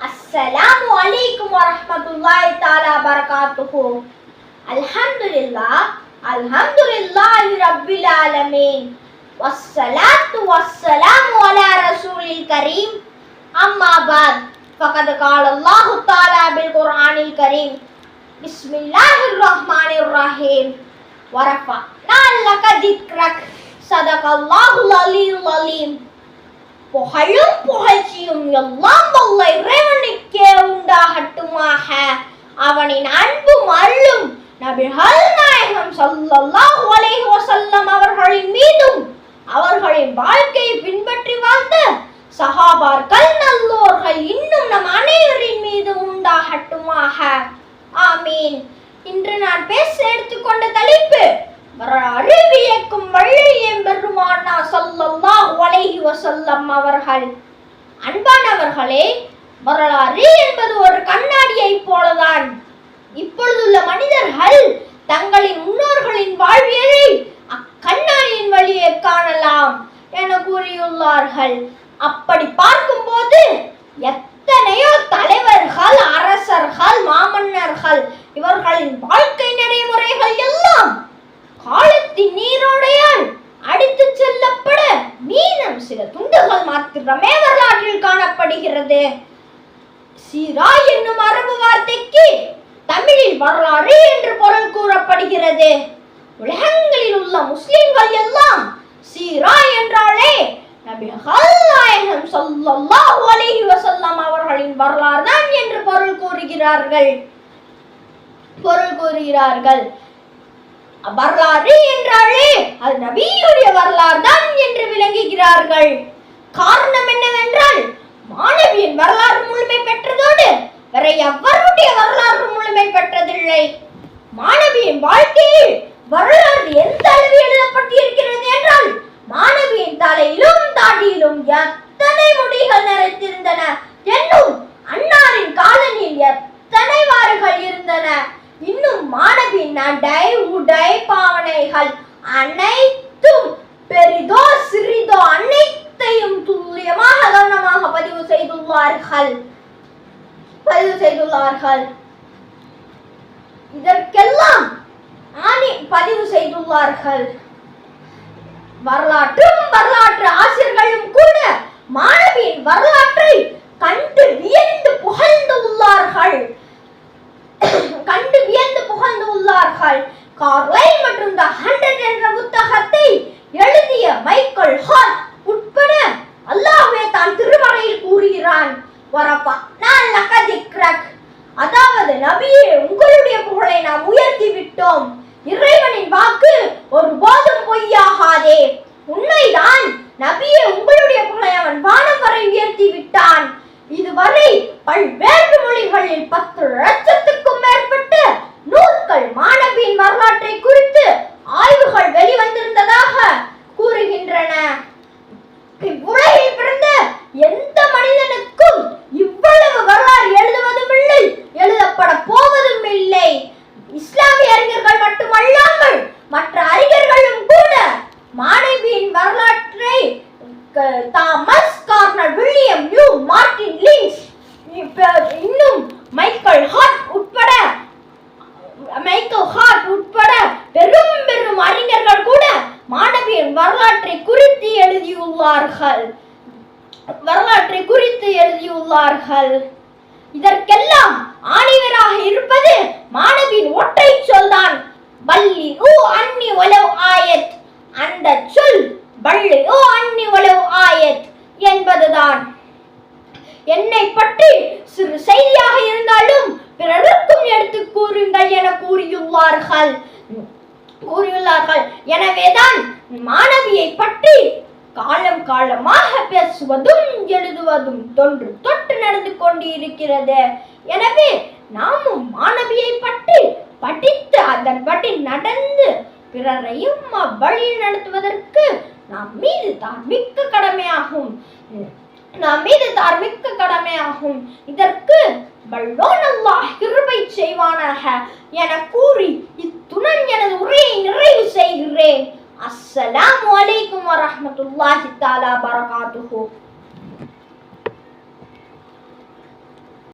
அஸ்ஸலாமு அலைக்கும் வரஹ்மத்துல்லாஹி தஆலா பரகாத்துஹு அல்ஹம்துலில்லாஹ் அல்ஹம்துலில்லாஹி ரப்பில் ஆலமீன் வஸ்ஸலாத்து வஸ்ஸலாமு அலா ரசூலில் கரீம் அம்மா பாத் والصلاة والسلام على رسول الكريم أما بعد فقد قال الله تعالى بالقرآن الكريم بسم الله الرحمن الرحيم ورفعنا لك ذكرك صدق الله العلي العليم புகழும் புகழ்ச்சியும் எல்லாம் வல்ல இறைவனுக்கே உண்டாகட்டுமாக அவனின் அன்பும் அருளும் நபிகள் நாயகம் ஸல்லல்லாஹு அலைஹி வஸல்லம் அவர்களின் மீதும் அவர்களின் வாழ்க்கையை பின்பற்றி வாழ்ந்த சஹாபார்கள் நல்லோர்கள் இன்னும் நம் அனைவரின் மீது உண்டாகட்டுமாக. ஆமீன். இன்று நான் பேச எடுத்துக்கொண்ட தலைப்பு வரலாறு வியக்கும் வள்ளியம் பெருமானா ஸல்லல்லாஹு வசல்லம் அவர்கள். அன்பானவர்களே வரலாறு என்பது ஒரு கண்ணாடியைப் போலதான். இப்பொழுதுள்ள மனிதர்கள் தங்களின் முன்னோர்களின் வாழ்வியலை அக்கண்ணாடியின் வழியே காணலாம் என கூறியுள்ளார்கள். அப்படி பார்க்கும்போது எத்தனையோ தலைவர்கள் அரசர்கள் மாமன்னர்கள் இவர்களின் வாழ்க்கை நடைமுறைகள் எல்லாம் காலத்தின் நீரோடையால் அடித்துச் செல்லப்பட மீனம் சில துண்டுகள் மாத்திரமே வரலாற்றில் காணப்படுகிறது. சீரா என்னும் அரபு வார்த்தைக்கு தமிழில் வரலாறு என்று பொருள் கூறப்படுகிறது. உலகங்களில் உள்ள முஸ்லிம்கள் எல்லாம் சீரா என்றாலே நபிகள் நாயகம் ஸல்லல்லாஹு அலைஹி வஸல்லம் அவர்களின் வரலாறு தான் என்று பொருள் கூறுகிறார்கள். பொருள் கூறுகிறார்கள். வரலாறு என்றாலே அது நபியுடைய வரலாறு தான் என்று விளங்குகிறார்கள். காரணம் என்னவென்றால் மாணவியின் வரலாறு முழுமை பெற்றதோடு வேற எவருடைய வரலாறு முழுமை பெற்றதில்லை? மாணவியின் வாழ்க்கையில் வரலாறு எந்த அளவு எழுதப்பட்டிருக்கிறது என்றால் மாணவியின் தலையிலும் தாடியிலும் எத்தனை முடிகள் நிறைத்திருந்தன? என்னும் அன்னாரின் காலனில் எத்தனை வாறுகள் இருந்தன? இன்னும் மாணவியின் நடை உடை பாவனைகள் அனைத்தும் பெரிதோ சிறிதோ அனைத்தையும் துல்லியமாக கவனமாக பதிவு செய்துள்ளார்கள். பதிவு செய்துள்ளார்கள். இதற்கெல்லாம் ஆணி பதிவு செய்துள்ளார்கள். வரலாற்றும் வரலாற்று ஆசிரியர்களும் கூட மாணவியின் வரலாற்றை கண்டு வியந்து புகழ்ந்து உள்ளார்கள். கண்டு வியந்து புகழ்ந்து உள்ளார்கள். கார்லைன் மற்றும் த ஹண்ட்ரட் என்ற புத்தகத்தை எழுதிய மைக்கேல் ஹால் உட்பட அல்லாஹ்வே தான் திருமறையில் கூறுகிறான். வரப்பா நான் லக்கதிக்ரக் அதாவது நபியே உங்களுடைய புகழை நாம் உயர்த்தி விட்டோம். உங்களுடைய புகழை அவன் வானம் வரை உயர்த்தி விட்டான். இதுவரை பல்வேறு மொழிகளில் பத்து லட்சத்துக்கும் மேற்பட்ட நூல்கள் மாணவியின் வரலாற்றை குறித்து ஆய்வுகள் வெளிவந்திருந்ததாக கூறுகின்றன. இவ்வுலகில் பிறந்த எந்த மனிதனுக்கும் இவ்வளவு வரலாறு எழுதுவதும் இல்லை எழுதப்பட போவதும் இல்லை இஸ்லாமிய அறிஞர்கள் மட்டுமல்லாமல் மற்ற அறிஞர்களும் கூட மாணவியின் வரலாற்றை Thomas Carner William Muir Martin Lings இன்னும் மைக்கேல் ஹார்ட் உட்பட மைக்கேல் ஹார்ட் உட்பட பெரும் பெரும் அறிஞர்கள் கூட மாணவியின் வரலாற்றை குறித்து எழுதியுள்ளார்கள். வரலாற்றை குறித்து எழுதியுள்ளார்கள். இதற்கெல்லாம் ஆணிவராக என்பதுதான். என்னை பற்றி சிறு செய்தியாக இருந்தாலும் பிறருக்கும் எடுத்து கூறுங்கள் என கூறியுள்ளார்கள். கூறியுள்ளார்கள். எனவேதான் மாணவியை பற்றி காலம் காலமாக பேசுவதும் எழுதுவதும் தொன்று தொட்டு நடந்து கொண்டிருக்கிறது. எனவே நாமும் மாணவியை பற்றி படித்து அதன்படி நடந்து பிறரையும் அவ்வழியில் நடத்துவதற்கு நம் மீது தான் மிக்க கடமையாகும். நம் மீது தார்மிக்க கடமையாகும் இதற்கு வல்லோன் அல்லாஹ் கிருபை செய்வானாக என கூறி இத்துடன் எனது உரையை நிறைவு செய்கிறேன். அஸ்ஸலாமு அலைக்கும் வரஹ்மத்துல்லாஹி தஆலா பரகாத்துஹு.